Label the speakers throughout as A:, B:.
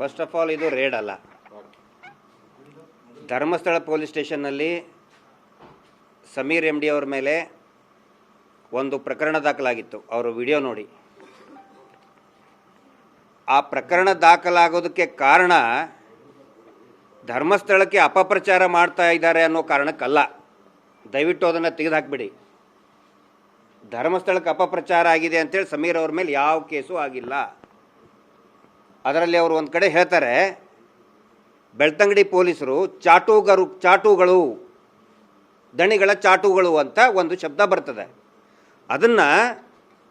A: First of all ಇದು raid ಅಲ್ಲ. Dharmasthala police ಸ್ಟೇಷನ್ನಲ್ಲಿ ಸಮೀರ್ ಎಂ ಡಿ ಅವ್ರ ಮೇಲೆ ಒಂದು ಪ್ರಕರಣ ದಾಖಲಾಗಿತ್ತು. ಅವರು ವಿಡಿಯೋ ನೋಡಿ. ಆ ಪ್ರಕರಣ ದಾಖಲಾಗೋದಕ್ಕೆ ಕಾರಣ ಧರ್ಮಸ್ಥಳಕ್ಕೆ ಅಪಪ್ರಚಾರ ಮಾಡ್ತಾ ಇದ್ದಾರೆ ಅನ್ನೋ ಕಾರಣಕ್ಕಲ್ಲ. ದಯವಿಟ್ಟು ಅದನ್ನು ತೆಗೆದುಹಾಕ್ಬಿಡಿ. ಧರ್ಮಸ್ಥಳಕ್ಕೆ ಅಪಪ್ರಚಾರ ಆಗಿದೆ ಅಂತೇಳಿ ಸಮೀರ್ ಅವ್ರ ಮೇಲೆ ಯಾವ ಕೇಸು ಆಗಿಲ್ಲ. ಅದರಲ್ಲಿ ಅವರು ಒಂದು ಕಡೆ ಹೇಳ್ತಾರೆ, ಬೆಳ್ತಂಗಡಿ ಪೊಲೀಸರು ಚಾಟುಗರು, ಚಾಟುಗಳು, ದಣಿಗಳ ಚಾಟುಗಳು ಅಂತ ಒಂದು ಶಬ್ದ ಬರ್ತದೆ. ಅದನ್ನು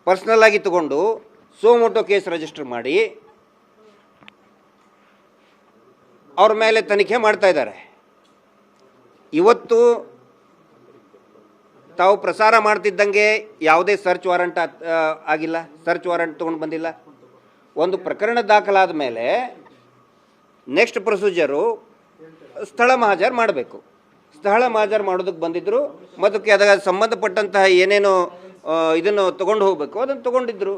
A: ಪರ್ಸ್ನಲ್ಲಾಗಿ ತಗೊಂಡು ಸೋಮೋಟೋ ಕೇಸ್ ರಿಜಿಸ್ಟರ್ ಮಾಡಿ ಅವ್ರ ಮೇಲೆ ತನಿಖೆ ಮಾಡ್ತಾ ಇದ್ದಾರೆ. ಇವತ್ತು ತಾವು ಪ್ರಸಾರ ಮಾಡ್ತಿದ್ದಂಗೆ ಯಾವುದೇ ಸರ್ಚ್ ವಾರಂಟ್ ಆಗಿಲ್ಲ ಸರ್ಚ್ ವಾರಂಟ್ ತೊಗೊಂಡು ಬಂದಿಲ್ಲ. ಒಂದು ಪ್ರಕರಣ ದಾಖಲಾದ ಮೇಲೆ ನೆಕ್ಸ್ಟ್ ಪ್ರೊಸೀಜರು ಸ್ಥಳ ಮಹಾಜರ್ ಮಾಡಬೇಕು. ಸ್ಥಳ ಮಹಾಜರ್ ಮಾಡೋದಕ್ಕೆ ಬಂದಿದ್ದರು ಮತ್ತು ಅದಕ್ಕೆ ಸಂಬಂಧಪಟ್ಟಂತಹ ಏನೇನು ಇದನ್ನು ತೊಗೊಂಡು ಹೋಗಬೇಕು. ಅದನ್ನು ತೊಗೊಂಡಿದ್ದರು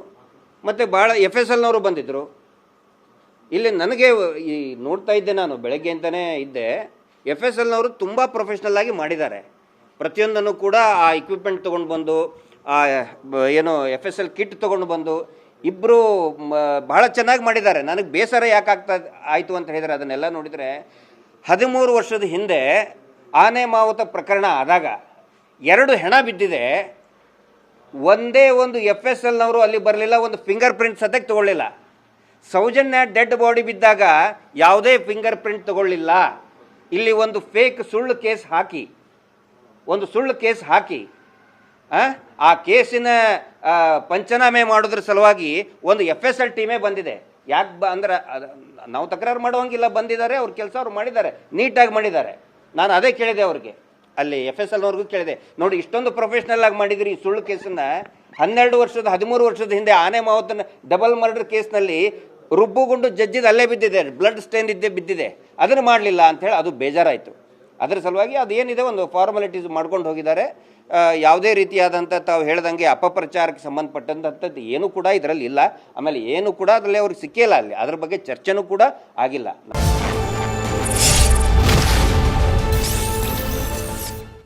A: ಮತ್ತು ಭಾಳ ಎಫ್ ಎಸ್ ಎಲ್ನವರು ಬಂದಿದ್ದರು ಇಲ್ಲಿ ನನಗೆ ಈ ನೋಡ್ತಾ ಇದ್ದೆ ನಾನು, ಬೆಳಗ್ಗೆ ಅಂತಲೇ ಇದ್ದೆ. ಎಫ್ ಎಸ್ ಎಲ್ನವರು ತುಂಬ ಪ್ರೊಫೆಷ್ನಲ್ ಆಗಿ ಮಾಡಿದ್ದಾರೆ. ಪ್ರತಿಯೊಂದನ್ನು ಕೂಡ ಆ ಇಕ್ವಿಪ್ಮೆಂಟ್ ತೊಗೊಂಡು ಬಂದು, ಆ ಏನು ಎಫ್ ಎಸ್ ಎಲ್ ಕಿಟ್ ತೊಗೊಂಡು ಬಂದು ಇಬ್ಬರು ಬಹಳ ಚೆನ್ನಾಗಿ ಮಾಡಿದ್ದಾರೆ. ನನಗೆ ಬೇಸರ ಯಾಕೆ ಆಗ್ತಾ ಆಯಿತು ಅಂತ ಹೇಳಿದರೆ ಅದನ್ನೆಲ್ಲ ನೋಡಿದರೆ ಹದಿಮೂರು ವರ್ಷದ ಹಿಂದೆ ಆನೆ ಮಾವುತ ಪ್ರಕರಣ ಆದಾಗ ಎರಡು ಹೆಣ ಬಿದ್ದಿದೆ. ಒಂದೇ ಒಂದು ಎಫ್ ಎಸ್ ಎಲ್ನವರು ಅಲ್ಲಿ ಬರಲಿಲ್ಲ, ಒಂದು ಫಿಂಗರ್ ಪ್ರಿಂಟ್ ಸದ್ಯಕ್ಕೆ ತಗೊಳ್ಳಿಲ್ಲ. ಸೌಜನ್ಯ ಡೆಡ್ ಬಾಡಿ ಬಿದ್ದಾಗ ಯಾವುದೇ ಫಿಂಗರ್ ಪ್ರಿಂಟ್ ತಗೊಳ್ಳಿಲ್ಲ. ಇಲ್ಲಿ ಒಂದು ಫೇಕ್ ಸುಳ್ಳು ಕೇಸ್ ಹಾಕಿ, ಒಂದು ಸುಳ್ಳು ಕೇಸ್ ಹಾಕಿ ಆ, ಕೇಸಿನ ಪಂಚನಾಮೆ ಮಾಡೋದ್ರ ಸಲುವಾಗಿ ಒಂದು ಎಫ್ ಎಸ್ ಎಲ್ ಟೀಮೇ ಬಂದಿದೆ. ಯಾಕೆ ಬ ಅಂದ್ರೆ ಅದ್- ನಾವು ತಕರಾರು ಮಾಡುವಂಗಿಲ್ಲ ಬಂದಿದ್ದಾರೆ ಅವ್ರ ಕೆಲಸ ಅವ್ರು ಮಾಡಿದ್ದಾರೆ ನೀಟಾಗಿ ಮಾಡಿದ್ದಾರೆ. ನಾನು ಅದೇ ಕೇಳಿದೆ ಅವ್ರಿಗೆ. ಅಲ್ಲಿ ಎಫ್ ಎಸ್ ಎಲ್ನವ್ರಿಗೂ ಕೇಳಿದೆ. ನೋಡಿ ಇಷ್ಟೊಂದು ಪ್ರೊಫೆಷ್ನಲ್ ಆಗಿ ಮಾಡಿದ್ರಿ ಈ ಸುಳ್ಳು ಕೇಸನ್ನ. ಹನ್ನೆರಡು ವರ್ಷದ ಹದಿಮೂರು ವರ್ಷದ ಹಿಂದೆ ಆನೆ ಮಾವತನ ಡಬಲ್ ಮರ್ಡರ್ ಕೇಸ್ನಲ್ಲಿ ರುಬ್ಬುಗೊಂಡು ಜಜ್ಜಿದ ಅಲ್ಲೇ ಬಿದ್ದಿದೆ ಬ್ಲಡ್ ಸ್ಟೇನ್ ಇದ್ದೇ ಬಿದ್ದಿದೆ. ಅದನ್ನು ಮಾಡಲಿಲ್ಲ ಹೇಳಿ ಅದು ಬೇಜಾರಾಯಿತು. ಅದರ ಸಲುವಾಗಿ ಅದೇನಿದೆ ಒಂದು ಫಾರ್ಮಾಲಿಟೀಸ್ ಮಾಡ್ಕೊಂಡು ಹೋಗಿದ್ದಾರೆ. ಯಾವುದೇ ರೀತಿಯಾದಂಥ ತಾವು ಹೇಳ್ದಂಗೆ ಅಪಪ್ರಚಾರಕ್ಕೆ ಸಂಬಂಧಪಟ್ಟಂಥದ್ದು ಏನೂ ಕೂಡ ಇದರಲ್ಲಿ ಇಲ್ಲ. ಆಮೇಲೆ ಏನು ಕೂಡ ಅದರಲ್ಲಿ ಅವ್ರಿಗೆ ಸಿಕ್ಕಿಲ್ಲ ಅಲ್ಲಿ. ಅದ್ರ ಬಗ್ಗೆ ಚರ್ಚೆನೂ ಕೂಡ ಆಗಿಲ್ಲ.